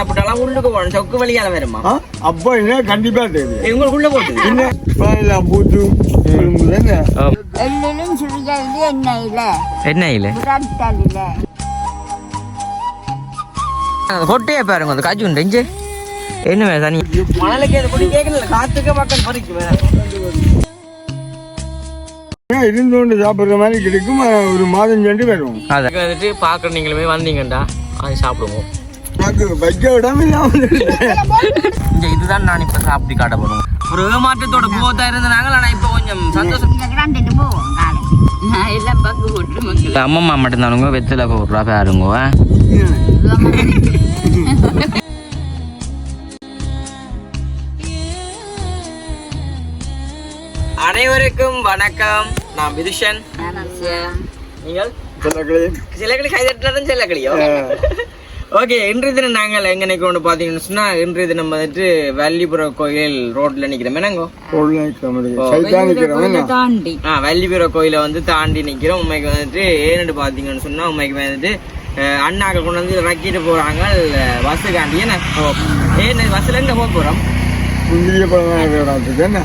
சாப்பிட்டாலும் உள்ளுக்கு போகணும் சொக்கு வழியால வருமா? அப்போ என்ன கண்டிப்பா தெரியும் உங்களுக்குள்ள போட்டுது என்ன எல்லாம் பூத்து எள்ளிலும் எண்ணெயில புறத்தலில கொட்டையே பாருங்க அந்த காஜு ரெஞ்சு என்ன தனி மணலுக்கு அது கொடி கேட்கல காத்துக்க மக்கள் பறிக்கு ஏன் இருந்தோண்டு சாப்பிடுற மாதிரி கிடைக்கும் ஒரு மாதம் சென்று வரும் அதை வந்துட்டு பார்க்குற நீங்களுமே வந்தீங்கண்டா அது சாப்பிடுவோம் இதுதான் நான் இப்போ சாப்பிட்டு காட்ட போறோம். ஒரு ஏமாற்றத்தோட போதா இருந்த நாங்கள் ஆனால் இப்போ கொஞ்சம் சந்தோஷம். அம்மம்மா மட்டும்தானுங்க வெத்தில போடுறா பாருங்க. அனைவருக்கும் வணக்கம். நான் விதுஷன் நீங்கள்? சிலக்களி. கைதட்டாலும் சிலக்களியோ? ஓகே இன்றைய தினம் நாங்கள் எங்க நிற்கிறோம் பார்த்தீங்கன்னு சொன்னா இன்றைய தினம் வந்துட்டு வள்ளிபுரம் கோயில் ரோட்ல நிக்கிறோம். என்னங்கோ? தாண்டி. ஆ வள்ளிபுரம் கோயிலை வந்து தாண்டி நிக்கிறோம். உண்மைக்கு வந்துட்டு ஏன்னு பார்த்தீங்கன்னு சொன்னா உண்மைக்கு வந்துட்டு அண்ணாக்கள் கொண்டு வந்து இறக்கிட்டு போறாங்க. பஸ்ஸுக்காண்டி. என்ன? ஏன்னு பஸ்ஸில் எங்க போக பழம் என்ன?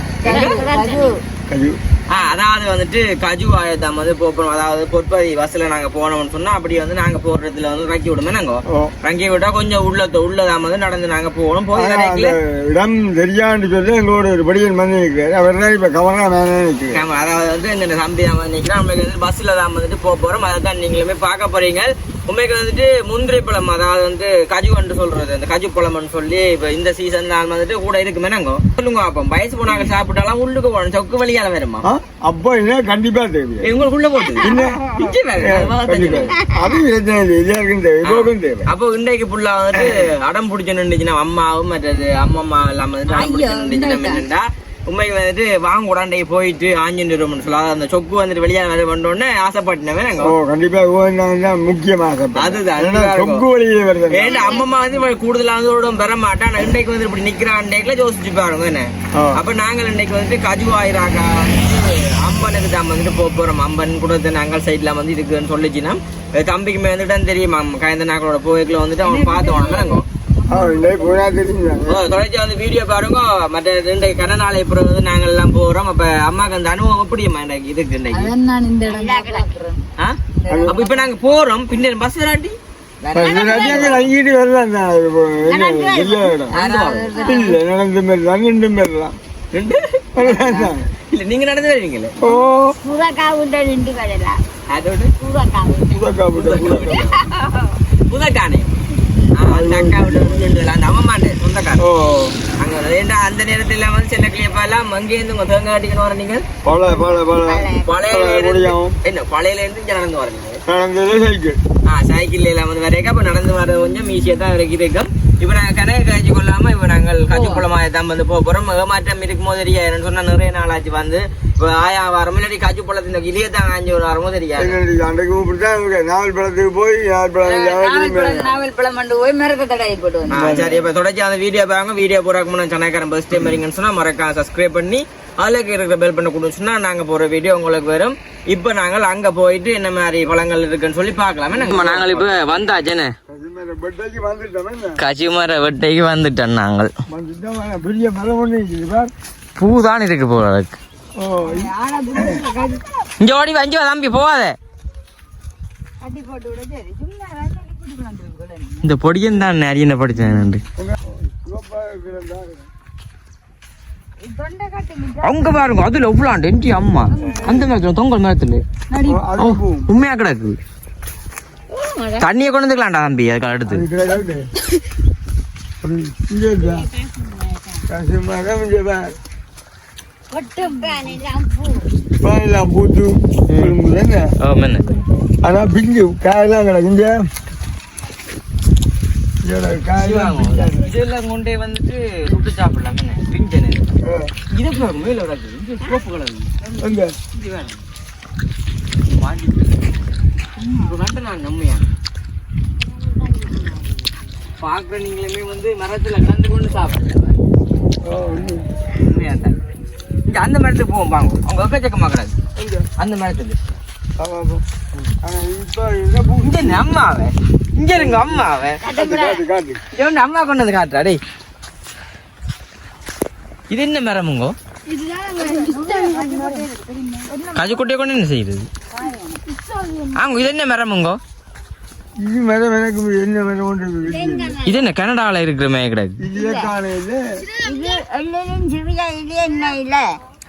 அதாவது வந்துட்டு கஜு ஆயத்தம் வந்து போகிறோம் அதாவது பொற்பதி பஸ்ஸில் நாங்கள் போனோம்னு சொன்னா அப்படி வந்து நாங்கள் போடுறதுல வந்து இறக்கி விடுமே நாங்கள் இறக்கி விட்டா கொஞ்சம் உள்ள உள்ளதாம வந்து நடந்து நாங்க போகணும் போய் இடம் தெரியான்னு சொல்லி எங்களோட ஒரு படியன் வந்து நிற்கிறாரு அவர் தான் இப்ப மேலே ஆமா, அதாவது வந்து இந்த தம்பி தான் வந்து நிற்கிறோம் நம்மளுக்கு வந்து பஸ்ஸில் தான் வந்துட்டு போக போகிறோம் அதை தான் நீங்களுமே பார்க்க போறீங்க. உண்மைக்கு வந்துட்டு முந்திரி பழம் அதாவது வந்து கஜு வந்து சொல்றது அந்த கஜு பழம்னு சொல்லி இப்போ இந்த சீசன் நான் வந்துட்டு கூட இருக்குமே நாங்க சொல்லுங்க அப்போ வயசு போனாங்க சாப்பிட்டாலும் உள்ளுக்கு போகணும். சொக்கு வழியால வருமா? அப்போ என்ன கண்டிப்பா தெரியும் உங்களுக்குள்ள போட்டு. அது பிரச்சனை இல்லை எல்லாருக்கும் தேவை. எல்லோருக்கும் தேவை. அப்போ இன்றைக்கு ஃபுல்லா வந்துட்டு அடம் பிடிச்சு நின்றுச்சுன்னா அம்மாவும் மற்றது அம்மம்மா எல்லாம் வந்துட்டு அடம் பிடிச்சு நின்றுச்சுன்னா உண்மைக்கு வந்துட்டு வாங்க உடாண்டே போயிட்டு ஆஞ்சு ரூம்னு சொல்லாத அந்த சொக்கு வந்துட்டு வெளியாக வர வந்தோடனே ஆசைப்பட்டினவே நாங்க. ஓ கண்டிப்பா ஓய்னா முக்கியமாக அதுதான். சொக்கு வழியே வருது ஏன்னா அம்மம்மா வந்து இவன் கூடுதலா வந்து பெற மாட்டான் இன்றைக்கு வந்து இப்படி நிக்கிறான்டேக்குல யோசிச்சு பாருங்க என்ன. அப்ப நாங்கள் இன்னைக்கு வந்துட்டு கஜு ஆயிராக்கா அம்பனுக்கு தான் வந்துட்டு போக போறோம். அம்பன் கூட நாங்கள் சைட்ல வந்து இருக்குன்னு சொல்லிச்சுன்னா தம்பிக்குமே வந்துட்டு தெரியுமா. கயந்த நாங்களோட போய்க்குள்ள வந்துட்டு அவன் பார்த்து வாங்க ஆ தொலைச்சி வந்து வீடியோ பாருங்க. மற்ற ரெண்டு கன நாளை வந்து நாங்கள் எல்லாம் போறோம். அப்ப அம்மாக்கு அந்த அனுபவம் எப்படிமா எனக்கு இதுக்கு இன்னைக்கு நான் இந்த இடம் ஆ? அப்ப இப்ப நாங்க போறோம். பின்னர் பஸ் வராட்டி? நீங்க நடந்து வருவீங்களே ஓ. புறக்காவுண்ட நின்று வரலாம் அதோட? புறக்காவு புதக்கா புதக்கா புதக்கா புதக்கானே. அந்த அக்கா விட்டு வந்து அந்த அம்மாண்ட சொந்தக்கார ஓ. அங்க வந்து ஏன்டா அந்த நேரத்துல வந்து சின்ன கிளியப்பா எல்லாம் அங்கே இருந்து உங்க தேங்காய் அடிக்கணும் வர நீங்க? பல பல பல பழையில இருந்து முடியும் என்ன பழையில இருந்து இங்க நடந்து வரீங்க நடந்தது சைக்கிள். ஆ எல்லாம் வந்து வரைக்கும் அப்ப நடந்து வர கொஞ்சம் ஈஸியா தான் இருக்கு இருக்கும் இப்ப நாங்க கனக காய்ச்சி கொள்ளாம இப்ப நாங்கள் காய்ச்சி குளமாக தான் வந்து போக போறோம். ஏமாற்றம் இருக்கும் போது தெரியாது சொன்னா நிறைய நாளாச்சு வந்து. இப்ப ஆயா வாரம் இல்லாட்டி காய்ச்சி பழத்தின் இதே தான் காஞ்சி ஒரு வாரமோ தெரியாது. அன்றைக்கு கூப்பிட்டு நாவல் பழத்துக்கு போய் யார் பழம் யாரும் நாவல் பழம் மண்டு போய். மிரக்க தடவை போட்டு ஆ, சரி இப்ப தொடர்ச்சி அந்த வீடியோ பாருங்க. வீடியோ போறாக்கு முன்னாடி பஸ் டைம் வரீங்கன்னு சொன்னா மறக்காம சப்ஸ்கிரைப் பண்ணி அதுல இருக்கிற பெல் பண்ண கொடுன்னு சொன்னா நாங்க போற வீடியோ உங்களுக்கு வரும். இப்ப நாங்கள் அங்க போயிட்டு என்ன மாதிரி பழங்கள் இருக்குன்னு சொல்லி பார்க்கலாம். நாங்கள் இப்ப வந்தாச்சேன்னு கச்சிமர வெட்டைக்கு வந்துட்டோம் நாங்கள். பூ தான் இருக்கு போல இருக்கு. ஓ இங்க ஓடி வா, இங்க வா, தம்பி போவாத. இந்த பொடியன் தான் நிறைய படிச்சேன் தொண்டை காட்டுங்க அவங்க பாருங்க அதுல எவ்வளோ என்டி அம்மா. அந்த மரத்துல தொங்கல் மரத்துல உண்மையா கிடக்கு? தண்ணியை கொண்டு வந்துக்கலாம்டா தம்பி அதுக்கு அடுத்து. அது கிடையாது ஆனா பிஞ்சு காயெல்லாம் கிடக்கு இதெல்லாம் கொண்டே வந்துட்டு சுட்டு சாப்பிடலாம் பிஞ்சனு இது மேல இது சோப்பு கலர் இது வேணும் வாங்கி கண்ட நான் நம்மையா பார்க்குற நீங்களுமே வந்து மரத்துல கலந்து கொண்டு சாப்பிடுங்க ஓ, இங்க அந்த மரத்துக்கு போவோம் பாங்க அவங்க எக்கச்சக்கமா கிடக்கு எங்க? அந்த மரத்துக்கு இப்ப இந்த பூ இங்க இங்க இருங்க அம்மா அவன். அம்மா கொண்டு வந்து காட்டுறா டேய். இது என்ன மரமுங்கோ கஜுக்குட்டியை கொண்டு என்ன செய்யுது? ஆங்க இது என்ன மரமுங்கோ இது மரம் எனக்கு என்ன மரம் ஒன்று. இது என்ன கனடாவில் இருக்கிற மே கிடக்கு இதுல காலையில? இது எள்ளிலும் சிறுகையிலே எண்ணெயில.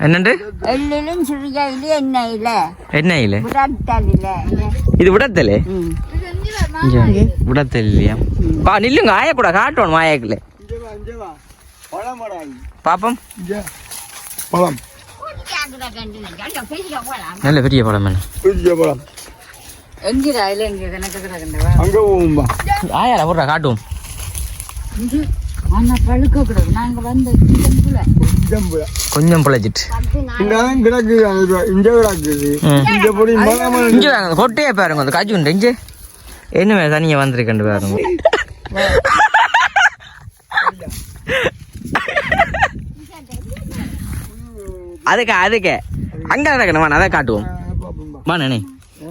என்னண்டு? எள்ளிலும் சிறுகையிலே எண்ணெயில. என்ன இல்லை புறாட்டலில இது விடத்தலே விடத்தல் இல்லையா? பா நில்லுங்க ஆயக்கூட காட்டணும் பழம் மரம் பாப்போம். பழம். நல்ல பெரிய என்ன? பெரிய பழம் எங்கிரா இல்ல இங்க கணக்கு கிடக்குண்டவா அங்க போகும்பா ஆயால போடுறா காட்டும். கொஞ்சம் பிழைச்சிட்டு அந்த இங்க கிடக்குது ம். இங்க போய் மரம் மரம் இங்கே வாங்க அந்த கொட்டையே பாருங்க அந்த காய்ச்சி உண்டு. இங்கே. என்ன தனியாக வந்திருக்கேன் பாருங்க. அதுக்கு அதுக்கு. அங்கே நடக்கணும் வாணா அதை காட்டுவோம். பாப்போம்பா வாணே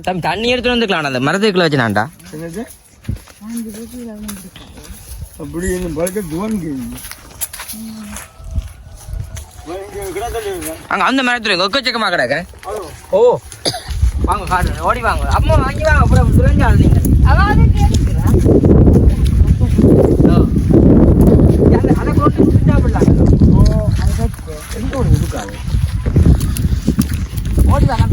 தம்பி தண்ணி எடுத்துட்டு வந்துக்கலாம் அந்த மரத்துக்குள்ள வச்சுனான்டா என்னது? அப்படி என்ன பழக்க துவங்கி அங்க அந்த மரத்துல ஒக்கச்சக்கமா கிடக்க. ஓ வாங்க காட்டுறேன் ஓடி வாங்க. அம்மா வாங்கி வாங்க அப்புறம் ஓ. அந்த- அதை கொண்டு சுத்தா விடலாம். எங்க ஒண்ணு இருக்காது. ஓடி வாங்க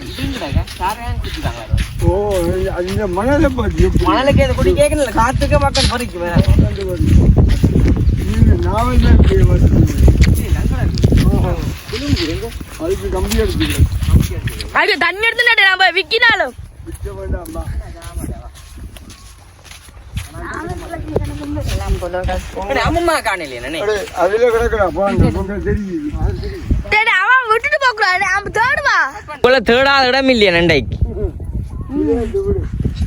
இடியும் கிடக்க. சாரையாங்க குடிக்கிறாங்க அதை. ஓ அந்த மணலை பார்த்து மணலுக்கு இது குடி கேட்கல காத்துக்க பக்கம் பொறிக்கு உட்கார்ந்து வருது. இது நாவல் தான். அதுக்கு கம்பி எடுத்துக்கிறேன். அது தண்ணி எடுத்துட்டு நம்ம விக்கினாலும். விற்க இடம் இல்லையா நண்டைக்கு.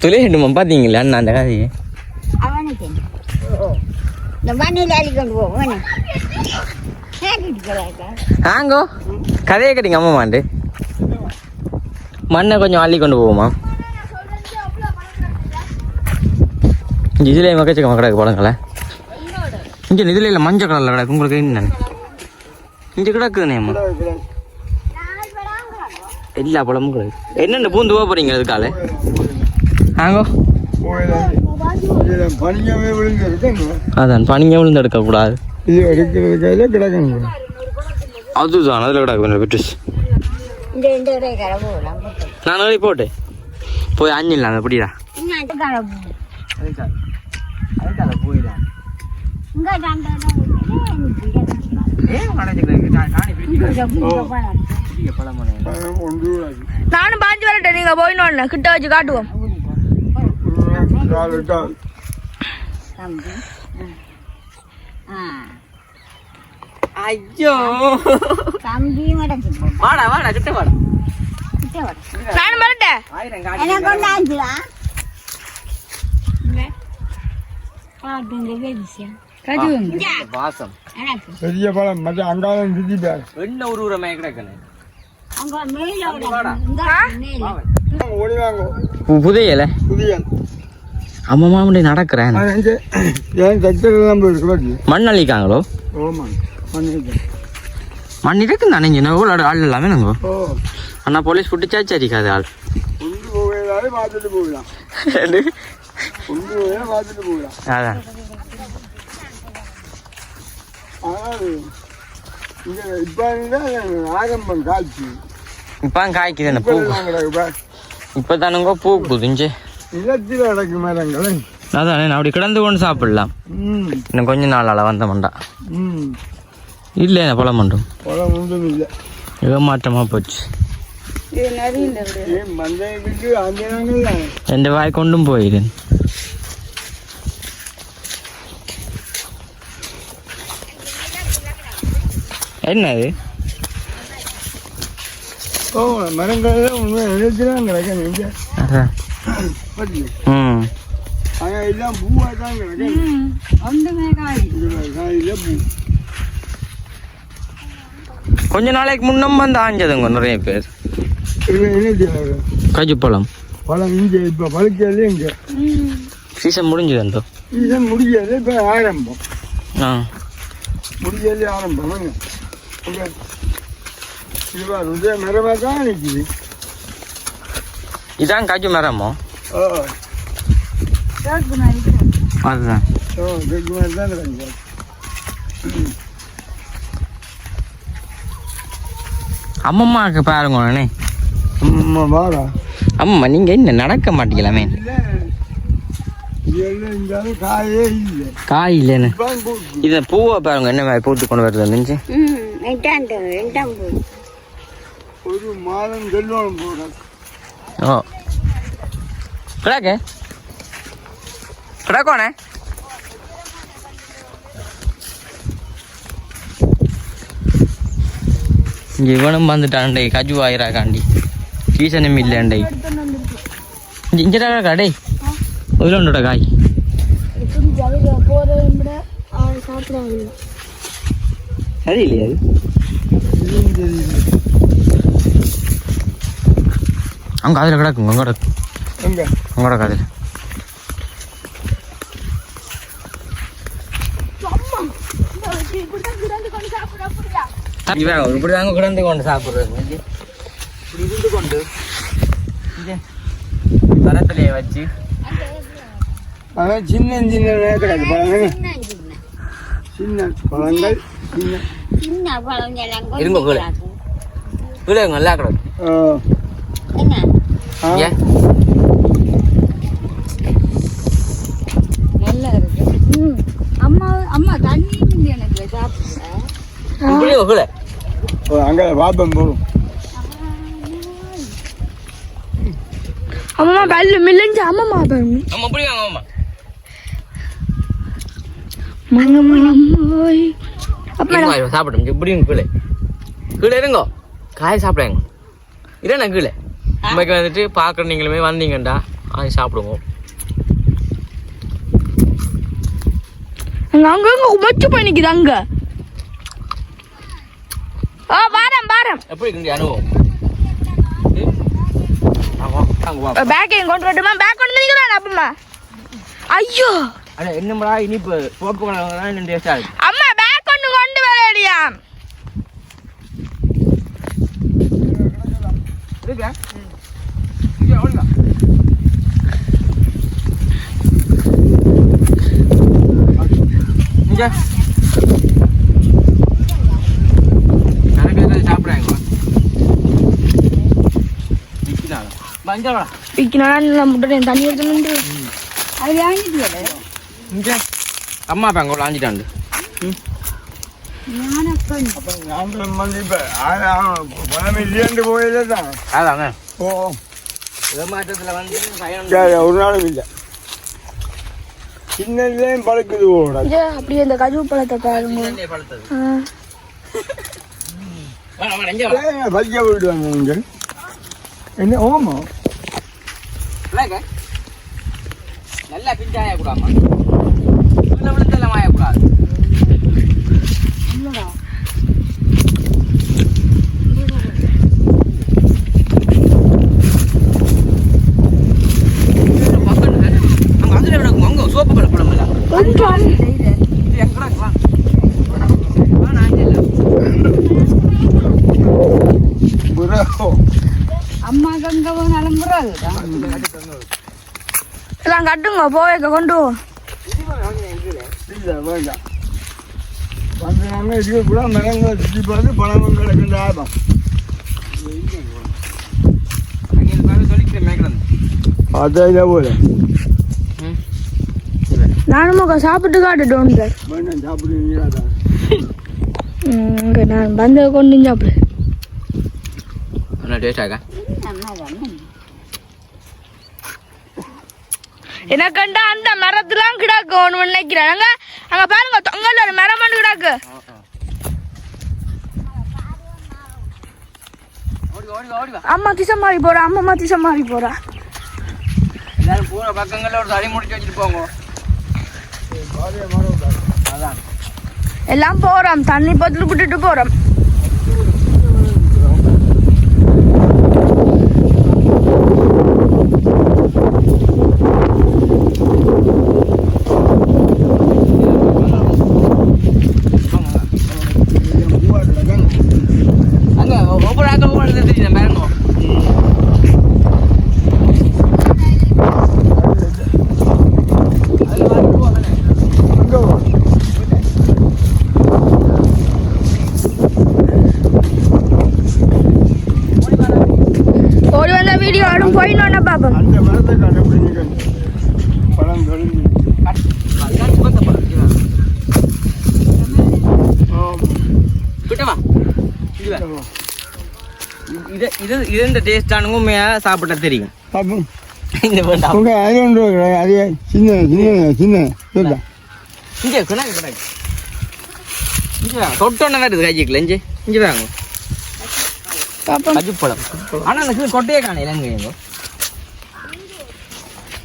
துளையிடுமா பாத்தீங்களா? அண்ணா அந்த கதையை. ஆங்கோ கதையை கேட்டீங்க அம்மா மாண்டு. மண்ணை கொஞ்சம் அள்ளி கொண்டு போவோமா? இதுல மக்கச்சக்க கிடக்கு பழங்கள இங்க இதுல இல்ல மஞ்சள் கலர்ல கிடக்கு. உங்களுக்கு என்ன? இங்க கிடக்குதுனே அம்மா. எல்லா பழமும் கிடக்கு என்னென்ன பூந்து போக போறீங்க அதுக்கால? ஆங்கோ. அதான் பனிங்க விழுந்து எடுக்க கூடாது இது எடுக்கிறது கையில கிடக்குங்க அதுதான் அதுல கிடக்கு கொஞ்சம் பெட்ரிஸ் இந்த இந்த கடை போகலாம் நான் நாளைக்கு போட்டு போய் அஞ்சிடலாம் கடை போகும் போயிடலாம் நானும் பாஞ்சு வரட்டேன் நீங்க போயினோன்னு கிட்ட வச்சு காட்டுவோம். ஐயோ. தம்பி வாடா வாடா கிட்ட வாடா. நானும் வரட்டேன் எனக்கு கொண்டு ஆஞ்சுடா பெரிய பழம் மற்ற அங்காலம் சுத்தி பாரு. என்ன ஒரு உரமே கிடக்கணும் புதையல? புதிய. அம்மா மாமண்டி நடக்கிறேன். மண் பண்ணிட்டேன் மண் இருக்கு. தானே இங்கே? எவ்வளோ ஆள் எல்லாமே நாங்க ஓ. அண்ணா போலீஸ் பிடிச்சாச்சு அடிக்காது ஆள். அதான். இப்போ ஆரம்பம் காய்ச்சி இப்போ காய்க்குது என்ன பூ இப்போ தானுங்க பூ புதிஞ்சு நிலத்தில் கிடக்கு மரங்களை. அதானே நான் அப்படி கிடந்து கொண்டு சாப்பிடலாம். இன்னும் கொஞ்ச நாளால் வந்த மண்டா. இல்லை என்ன பழம் மண்டும் பழம் ஒன்றும் இல்லை ஏமாற்றமாக போச்சு. ஏன் மந்தைக்கு அஞ்சனாங்கள் எந்த வாய் மரங்கள் கிடக்கு இங்கே. அங்கே எல்லாம் பூவாக தான் கிடக்கு ஒன்றுமே காய் பூ. கொஞ்ச நாளைக்கு முன்னம் வந்து ஆஞ்சதுங்க நிறைய பேர். இது என்ன செய்யறது? காஜு பழம் பழம் இங்கே இப்போ பழுக்கல இங்கே. சீசன் முடிஞ்சது அந்த இது முடியல இப்போ ஆரம்பம். ஆ. முடியல ஆரம்பம் இங்க. இது மரமாக தான் நிற்குது இதான் காஜு மரமோ அதுதான் பாருங்க உடனே அம்மா வாடா அம்மா நீங்க என்ன நடக்க மாட்டீங்களாமே காயே இல்லை காய் இல்லைன்னு இதை பூவை பாருங்க என்ன மாதிரி பூத்து கொண்டு வருது நினைச்சு ഒരു எட்டாண்டு எட்டாம் போய் ஒரு மாதம் செல்வம் போகிறேன் ஓ கிடாக்கு. கிடாக்கோண்ணே இவனும் வந்துட்டான்டே கஜு ஆயிராக்காண்டி. சீசனும் இல்லைண்டே. இங்கடா கடை உயிரோண்டோட காய். சரி இல்லையா அது. அங்கே அதில் கிடக்குங்க உங்களோட எங்கே? உங்களோட கதில். இப்படி தாங்க கிடந்து கொண்டு சாப்பிடுறது. இருந்து கொண்டு. வச்சு. அதான் சின்ன சின்ன கிடக்கு பழங்கள் சின்ன பழங்கள் சின்ன சின்ன. பழம் எல்லாம் இருங்க கீழே. கீழே நல்லா கிடக்கு. என்ன? ஏன் நல்லா இருக்கு. ம். அம்மா அம்மா தண்ணி இல்லை எனக்கு சாப்பிட இப்படி கீழே ஓ, அங்கே போகும் அம்மா பல்லு மில்லஞ்சு அம்மா பாருங்க அம்மா அப்பா இருங்க, சாப்பிடும் இப்படியும் கீழே. கீழே இருங்கோ. காய் சாப்பிடுங்க இதே கீழே. உண்மைக்கு வந்துட்டு பார்க்குற நீங்களுமே வந்தீங்கண்டா. அது சாப்பிடுவோம் அங்க அங்க அங்க மச்சு பண்ணிக்குது அங்க. ஓ பாரம் பாரம் எப்படி இருக்கு அனுபவம்? வா. பேக்கையும் கொண்டு வரட்டுமா? பேக் கொண்டு வந்தீங்களா அப்பம்மா ஐயோ. அட என்னம்டா இனிப்பு சோப்பு கலர் இன்னும் டேஸ்டா இருக்கு? அம்மா பேக் கொண்டு கொண்டு வரடியா. இருக்கா அம்மா அப்பா அங்கே லாஞ்சிட்டாண்டு ஞானப்பன் ஏமாற்றத்தில் வந்து சரி ஒரு நாளும் இல்லை. சின்னதுலேயும் பழுக்குது போட அப்படியே இந்த கஜு பழத்தை பாருங்க. பறிக்க விடுவாங்க நீங்கள் என்ன ஓமோ? நல்லா பிஞ்சாய கூடாமா உள்ள விழுந்தெல்லாம் ஆயக்கூடாது அங்க அதுல விடக்கும் அங்க சோப்பு பழம் பழம் இல்ல கொஞ்சம் இது எங்க கிடக்கு வா வா நான் இங்க இல்ல புறோ அம்மா கங்க போனாலும் பரவாயில்ல எல்லாம் கட்டுங்க போவேக்க கொண்டு. இல்லை வேண்டாம் வந்தாங்க இதுக்கு கூட மரங்கள் சுற்றி பார்த்து பழமும் கிடக்குது ஆபம் அதான் போல. நானும் உங்க சாப்பிட்டு காட்டுட்டோம் சார் வேண்டாம் சாப்பிடுவீங்களா தான் இங்கே நான் வந்து கொண்டு சாப்பிடு. ஆகா எனக்கண்டா அந்த மரத்துலாம் கிடக்கு ஒன்று நினைக்கிறேன். அங்க அங்க பாருங்க தொங்கல் ஒரு மரம் ஒன்று கிடக்கு. ஓடி ஓடி ஓடி வா. அம்மா திசை மாறி போறா அம்மா திசை மாறி போறா. எல்லாரும் போற பக்கங்கள்ல ஒரு தடி முடிச்சு வச்சுட்டு போங்க. எல்லாம் போறோம் தண்ணி பத்துல விட்டுட்டு போறோம் வீடியோ ஆடும் போயினோன்னா பாப்போம் அந்த மரத்தை கண்டுபிடி நிற்கணும் பழம் கழிஞ்சு அதுதான் சுகந்த பழம் இதுதான். ஆமாம் கிட்ட வா இது வா. இது இது இது இந்த டேஸ்டானுங்க உண்மையா சாப்பிட்டா தெரியும். இந்த வேண்டாம். உங்க அது ஒன்று. அது சின்ன சின்ன சின்ன. இங்கே கிணக்கு கிணக்கு இங்கே தொட்டோன்னு வருது கைக்குள்ள இஞ்சி இங்கே வாங்க. பாப்போம் கஜுப்பழம் ஆனால் கீழே கொட்டையே காணையில எங்க எங்க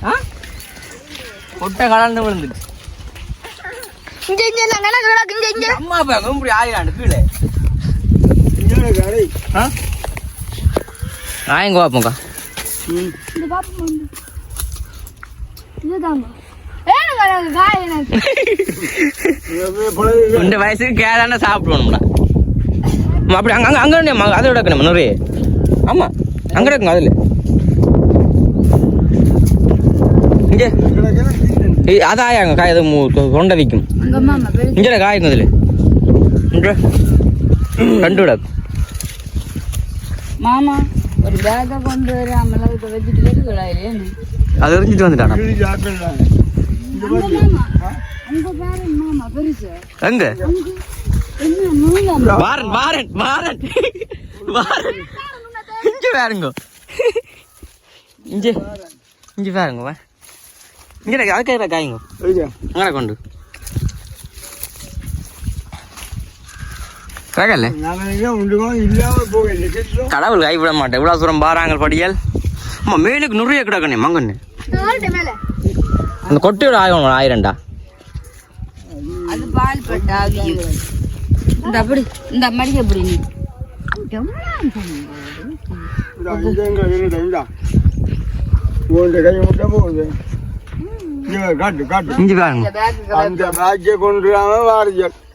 ஆ? கொட்டை கலந்து விழுந்துச்சு இங்க இங்க இல்ல கணக்கு கிடக்கு இங்க இங்க. அம்மா அப்பா இப்படி ஆயிராண்டு கீழே. ஆ? இதுதாங்க காய் எனக்கு இது. இந்த வயசுக்கு கேதான சாப்பிடுவோம்டா அம்மா, அப்படி அங்க அங்க அங்க அதை விடக்கணும் நிறைய ஆமா அங்க இருக்குங்க அதுல. இங்கே. கிடக்குன்னா சின்ன. ஏய், அது ஆயாங்க காய் அது தொண்டை பெரிய இங்கே காயுங்க அதுல. இங்க. ரெண்டு விட மாமா. ஒரு பேக்கை கொண்டு வராமல இதை வச்சுட்டு வருகிறாயில்லையே அது எரிஞ்சிட்டு வந்துட்டானா எங்க வாரன் வாரன் வாரன் வாரன் இங்க பாருங்க இங்க இங்க பாருங்க வா இங்க அதுக்காக காய்ங்க அங்கே கொண்டு கேட்கல. கடவுள் கைவிட மாட்டேன். இவ்வளோ தூரம் பாறாங்க படியல். அம்மா மேலுக்கு நிறைய கிடக்கணே மங்கண்ணு அந்த கொட்டையோட ஆயிரம் ஆயிரம்டா. அது பால் பட்டு ஆகியும். இந்த அப்படி இந்த மடிக்க அப்படி நீ?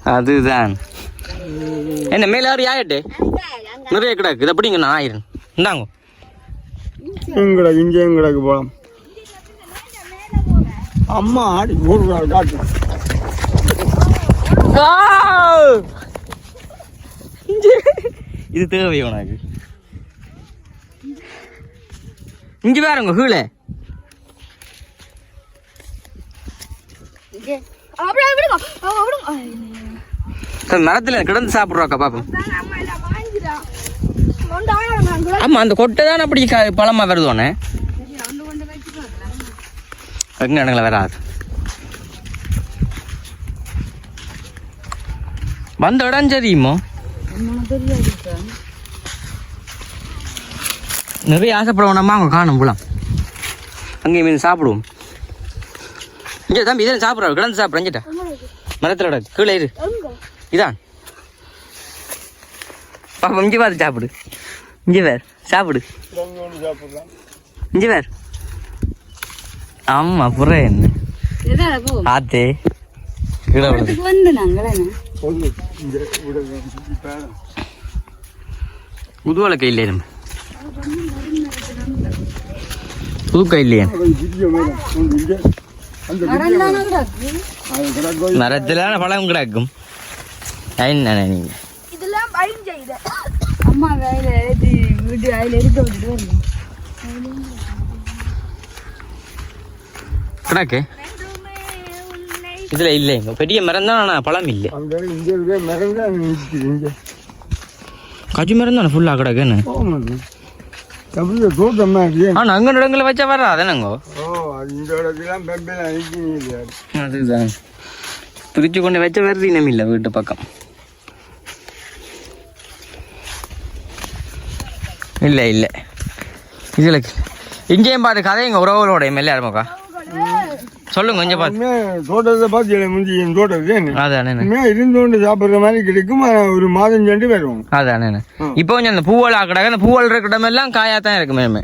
அதுதான். என்ன மேல யாரும் ஆயிட்டு? நிறைய கிடக்கு. இதை பிடிங்க நான் ஆயிரம் இந்தாங்க. எங்கடக்கு இங்க எங்கடக்கு போலாம் அம்மா ஆடி போடுறாரு காட்டு. இது தேவை உனக்கு. இங்க பாருங்க கீழே. அப்படியே விடுங்க. விடுங்க. மரத்துல கிடந்து சாப்பிட்றோக்கா பாப்போம். அம்மா இல்ல வாங்கிடா கொண்டாயிரம் நான் கூட ஆமா அந்த கொட்டை தான் அப்படி க- பழமா வருதோனே. எங்க இடங்கள வராது. வந்த இடம் தெரியுமோ? நிறைய ஆசைப்படுவோம்மா அவங்க காணும் போலாம். அங்கே மீன் சாப்பிடுவோம். இங்கே தம்பி இதான் சாப்பிட்றாரு கிடந்து சாப்பிட்றேன் மரத்தில் கீழே இரு. இதான் பாப்பா இங்கே பார்த்து சாப்பிடு. இங்கே வேறு சாப்பிடு. இங்கே வேறு ஆமா புற என்ன? ஆத்தே கீழே வந்து புதுவலை கையில் நம்ம புது கையிலையே நீங்க? இதெல்லாம் பயன் செய்த. அம்மா வேலை எழுதி வீட்டு அதில் இருக்க விட்டுட்டு வரணும் கிடக்கு இதுல இல்லைங்க பெரிய மரம் தான் ஆனால் பழம் இல்லை. கஜு மரம் தானே ஃபுல்லாக கிடக்குன்னு ஆனால் அங்கே இடங்களை வச்சா வராதானங்க இந்த இடத்துலாம் அதுதான். பிரித்து கொண்டு வச்ச வருது இனம் இல்லை வீட்டு பக்கம். இல்லை இல்லை. இதில் இங்கேயும் பாரு கதைங்க உறவுகளோட எம்எல்ஏ இருமாக்கா சொல்லுங்க கொஞ்சம் பார்த்து தோட்டத்தை பார்த்து எனக்கு முந்தி என் தோட்டத்தை அதானே உண்மையா இருந்தோண்டு சாப்பிட்ற மாதிரி கிடைக்கும் ஒரு மாதம் சென்று வருவோம். அதானே இப்போ கொஞ்சம் அந்த பூவல் ஆக்கடாக அந்த பூவல் இருக்கிற இடமெல்லாம் காயாக தான் இருக்கு மேமே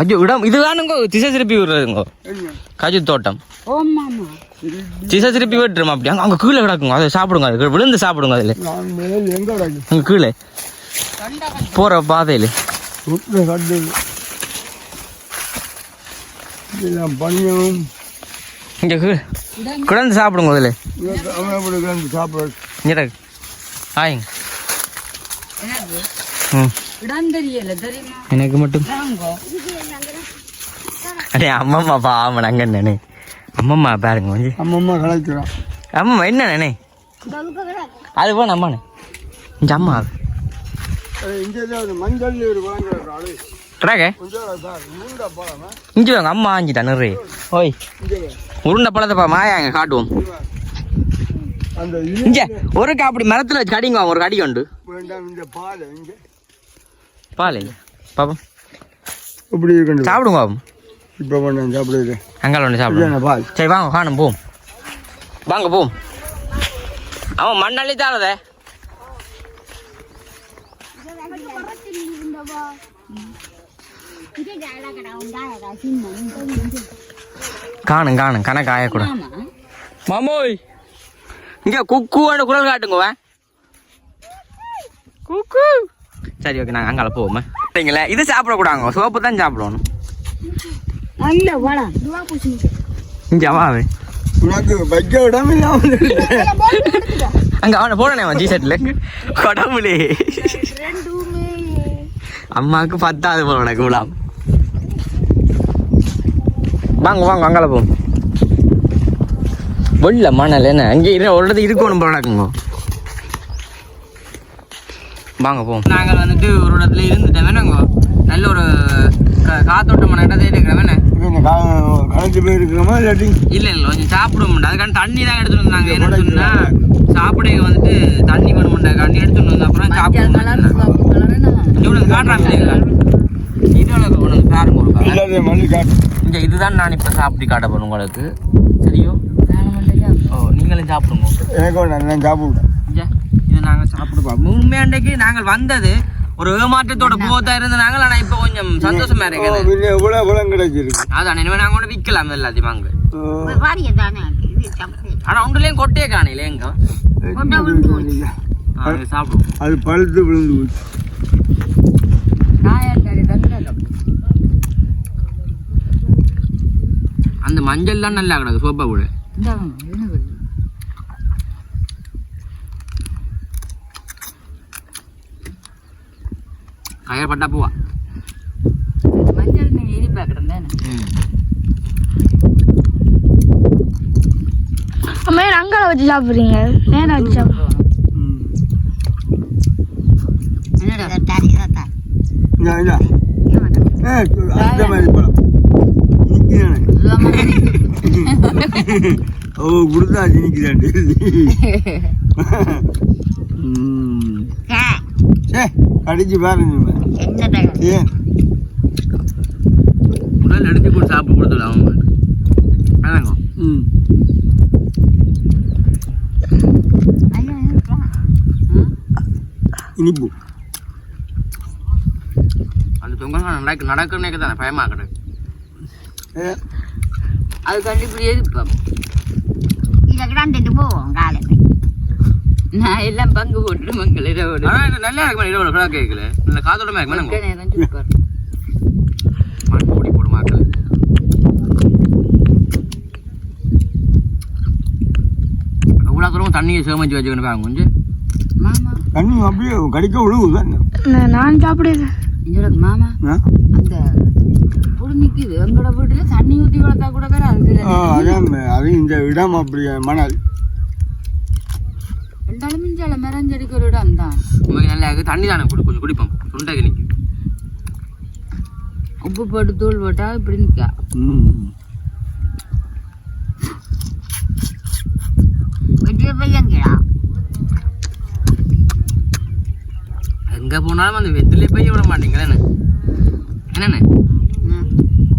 ஐயோ இடம் இதுதானுங்க திசை திருப்பி விடுறதுங்க. கஜு தோட்டம். திசை திருப்பி விட்டுருமா அப்படி? அங்கே அங்கே கீழே கிடக்குங்க. அதை சாப்பிடுங்க அது விழுந்து சாப்பிடுங்க அதில். அங்கே கீழே. போகிற பாதையில். இங்கே கீழே. கிடந்து சாப்பிடுங்க அதில். அவன் அப்படி கிடந்து சாப்பிட இங்கே ஆயிங்க. ம். எனக்கு மட்டும். அடே அம்மம்மா பாவம் அங்கே நானே அம்மம்மா பாருங்க கொஞ்சம் அம்மம்மா கலைக்கிறோம் அம்மம்மா என்ன நானே அது போ நம்மானே இந்த அம்மா இங்கே வாங்க அம்மா ஆஞ்சிட்டா நிறைய ஓய். உருண்டை பழத்தை மாயாங்க காட்டுவோம். இங்க ஒரு அப்படி மரத்துல வச்சு கடிங்க ஒரு கடி உண்டு. வேண்டாம் இந்த பால். இங்கே பால் பாப்போம் இப்படி இருக்கணும். சாப்பிடுங்க பாப்போம் இப்போ பண்ண சாப்பிடுது அங்கால ஒன்று சாப்பிடுங்க. பால். சரி வாங்க காணும் போம் வாங்க போம் அவன் மண்ணள்ளி தாரதே காணும் காணும். கணக்கு ஆயக்கூட மாமோய் இங்க குக்குவோட குரல் காட்டுங்க வா. குக்கு. சரி ஓகே நாங்கள் அங்கால போவோமே சரிங்களா? இது சாப்பிடக்கூடாங்க சோப்பு தான் சாப்பிடணும். நல்ல பழம் இங்க அவாவே உனக்கு வைக்க அங்க அவனை போடனே அவன் ஜிசெட்ல கடவுளே. அம்மாவுக்கு பத்தாவது போல உனக்கு விழாம் வாங்க வாங்க அங்கால போ வெள்ள மணல் என்ன? அங்கே இரு ஒரு இடத்துக்கு இருக்கணும் போல நடக்குங்க வாங்க போம் நாங்கள் வந்துட்டு ஒரு இடத்துல இருந்துட்டோம். வேணாங்க நல்ல ஒரு கா- காத்தோட்டமான இடத்துல இருக்கிறோம். வேணா கலைஞ்சு போயிருக்கிறோமா இல்லாட்டி? இல்ல இல்ல கொஞ்சம் சாப்பிட முடியாது. அதுக்கான தண்ணி தான் எடுத்துட்டு வந்தாங்க. என்ன சொன்னா சாப்பிட வந்துட்டு தண்ணி வேணும்டா கண்டி எடுத்துட்டு வந்து அப்புறம் என்னவா இவ்வளவு காட்டுறாங்க இது உனக்கு உனக்கு பாருங்க இங்க இதுதான் நான் இப்ப சாப்பிட்டு காட்ட போறேன் உங்களுக்கு. சரியோ? ஓ நீங்களும் சாப்பிடுங்க. எனக்கு ஒன்று நான் சாப்பிடுவேன். இங்க, இது நாங்க சாப்பிட்டு பார்ப்போம் உண்மையாண்டைக்கு நாங்கள் வந்தது ஒரு ஏமாற்றத்தோட போத்தா இருந்த நாங்கள் ஆனா இப்ப கொஞ்சம் சந்தோஷமா இருக்குது. பின்ன எவ்வளோ பழம் கிடைச்சிருக்கு? அதான் இனிமே நாங்க கூட விற்கலாம் எல்லாத்தையும் சாப்பிடு. ஆனா ஒன்றுலயும் கொட்டையே காணையில எங்க? சாப்பிடுவோம். அது பழுத்து விழுந்து போச்சு. அந்த மஞ்சள் தான் நல்லா கிடக்கு சோப்பா கூட. கயர் பட்டா பூவா மஞ்சள் நீங்க இனிப்பா கிடந்தானே அம்மா ஏன் அங்கால வச்சு சாப்பிடுறீங்க நேரம் வச்சு சாப்பிடுறோம் ம். என்னடா. ஏ, அந்த மாதிரி இனிக்குதானே ஓ ம். சே கடிச்சு பாருங்க என்னடா ஏன் உடல் எடுத்து போட்டு சாப்பிட்டு கொடுத்துல அவங்க. அதாங்க ம். ஐயா இருக்கா இனிப்பு. அந்த தொங்கல் நடக்க நடக்கிறனே தானே பயமா கிடக்கு ஏ, அது கண்டிப்பா எதிர்ப்போம் இதை கிடாந்துட்டு போவோம் காலையில் நான் எல்லாம் பங்கு போட்டு மங்கள் இரவோடு. நல்லா இருக்கு இரவு கிடக்கு கேட்கல நல்ல மக்க வேணாங்க நேரம் மண் பொடி போடு மாக்கள் அவ்வளோ தூரம் தண்ணியை சேமிச்சு வச்சுக்கணும் பாருங்க கொஞ்சம். மாமா. தண்ணி அப்படியே கடிக்க விழுவுதான் நான் சாப்பிடுறேன் மாமா. அந்த புடி நிக்குது. எங்களோட வீட்டுல தண்ணி ஊத்தி வளர்த்தா கூட வேற அது இந்த இடம் அப்படி மணல். ரெண்டாலும் மிஞ்சால மரஞ்செடிக்கு ஒரு இடம் தான் உங்களுக்கு நல்லா இருக்கு. தண்ணி தானே குடி கொஞ்சம் குடிப்போம். சுண்டைக்கு நிற்கும் உப்பு போட்டு தூள் போட்டா இப்படி நிக்கா. ம் வெட்டிய பையங்கடா எங்க போனாலும் அந்த வெத்திலே போய் விட மாட்டீங்களே என்னண்ணே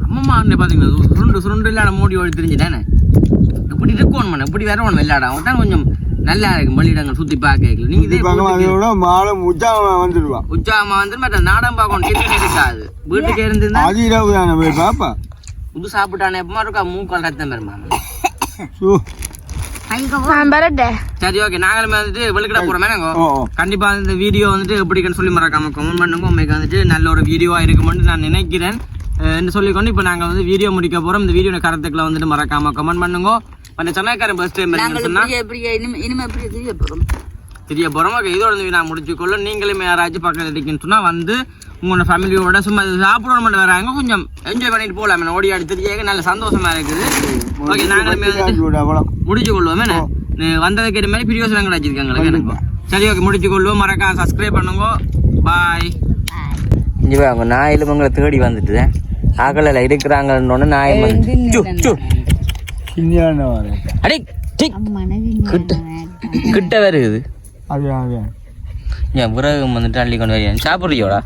அம்மம்மா அண்ணே பாத்தீங்களா? சு- சுருண்டு சுருண்டு இல்லாத மூடி ஓடி தெரிஞ்சுட்டானே இப்படி இருக்கணும் இப்படி வரணும்? விளையாட தான் கொஞ்சம் நல்லா இருக்கு மல்லிடங்கள் சுத்தி பார்க்க நீங்க இதே பக்கம் வீட்டுக்கு- அதோட மாலை முச்சாம வந்துடுவான் உற்சாகமா வந்து மற்ற நாடம் பார்க்கணும் கிட்ட இருக்காது. வீட்டுக்கு இருந்திருந்தா அது இரவு தானே போய் பாப்பா? புது சாப்பிட்டானே எப்பமா இருக்கா? மூக்கால் ரத்தம் பெருமா சரி ஓகே நாங்களுமே வந்துட்டு வெளிக்கிட போறோமே. கண்டிப்பா இந்த வீடியோ வந்துட்டு எப்படின்னு சொல்லி மறக்காம கமெண்ட் பண்ணுங்க. உங்களுக்கு வந்துட்டு நல்ல ஒரு வீடியோவா இருக்குமென்னு நான் நினைக்கிறேன். என்று சொல்லிக்கொண்டு இப்போ நாங்க வந்து வீடியோ முடிக்க போறோம். இந்த வீடியோ கருத்துக்களை வந்துட்டு மறக்காம கமெண்ட் பண்ணுங்க. அந்த சென்னைக்காரன் பஸ் டைம் சொன்னா இனிமே இப்படி செய்ய போறோம். தெரிய போகிறோம் ஓகே இதோட இந்த நான் முடிச்சுக்கொள்ள நீங்களும் யாராச்சும் பக்கத்தில் இருக்கீங்கன்னு சொன்னா வந்து உங்களோட ஃபேமிலியோட சும்மா இது சாப்பிடணும் மட்டும் வராங்க கொஞ்சம் என்ஜாய் பண்ணிட்டு போகலாம் ஓடி ஆடி நல்ல சந்தோஷமா இருக்குது. ஓகே நாங்களுமே முடிச்சு கொள்வோம் என்ன வந்ததுக்கு ஏற்ற மாதிரி பிரியோசனம் கிடைச்சிருக்காங்க எனக்கு சரி ஓகே முடிச்சு கொள்வோம் மறக்காம சப்ஸ்கிரைப் பண்ணுங்க. பாய் இங்கே அவங்க நாயிலும் உங்களை தேடி வந்துட்டு ஆக்கலில் இருக்கிறாங்கன்னு நாய் அடே கிட்ட வருது அது அது என் விறகு வந்துட்டு அள்ளி கொண்டு வரேன் சாப்பிட்றியோடா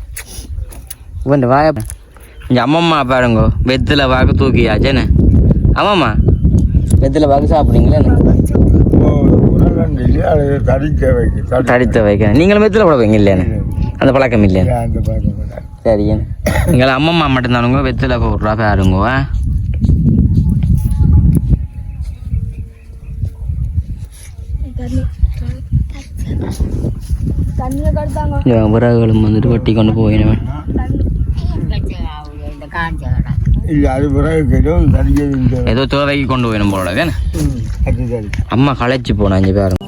உன் வாய இங்கே அம்மம்மா பாருங்க வெத்தில் வாக்கு தூக்கியாச்சேன்னு ஆமாம்மா வெத்தில் வாக்கு சாப்பிட்றீங்களே தடித்த வைக்க நீங்களும் வெத்தில் கூட வைங்க இல்லையானே அந்த பழக்கம் இல்லையா அந்த பக்கம் சரி எங்களை அம்மம்மா மட்டும்தானுங்க வெத்தில் போடுறா பாருங்க இந்த விறகுகளும் வந்துட்டு வெட்டி கொண்டு போயினவன். ஏதோ தேவைக்கு கொண்டு போயிடும் போல அம்மா களைச்சு போனா இங்கே பாருங்க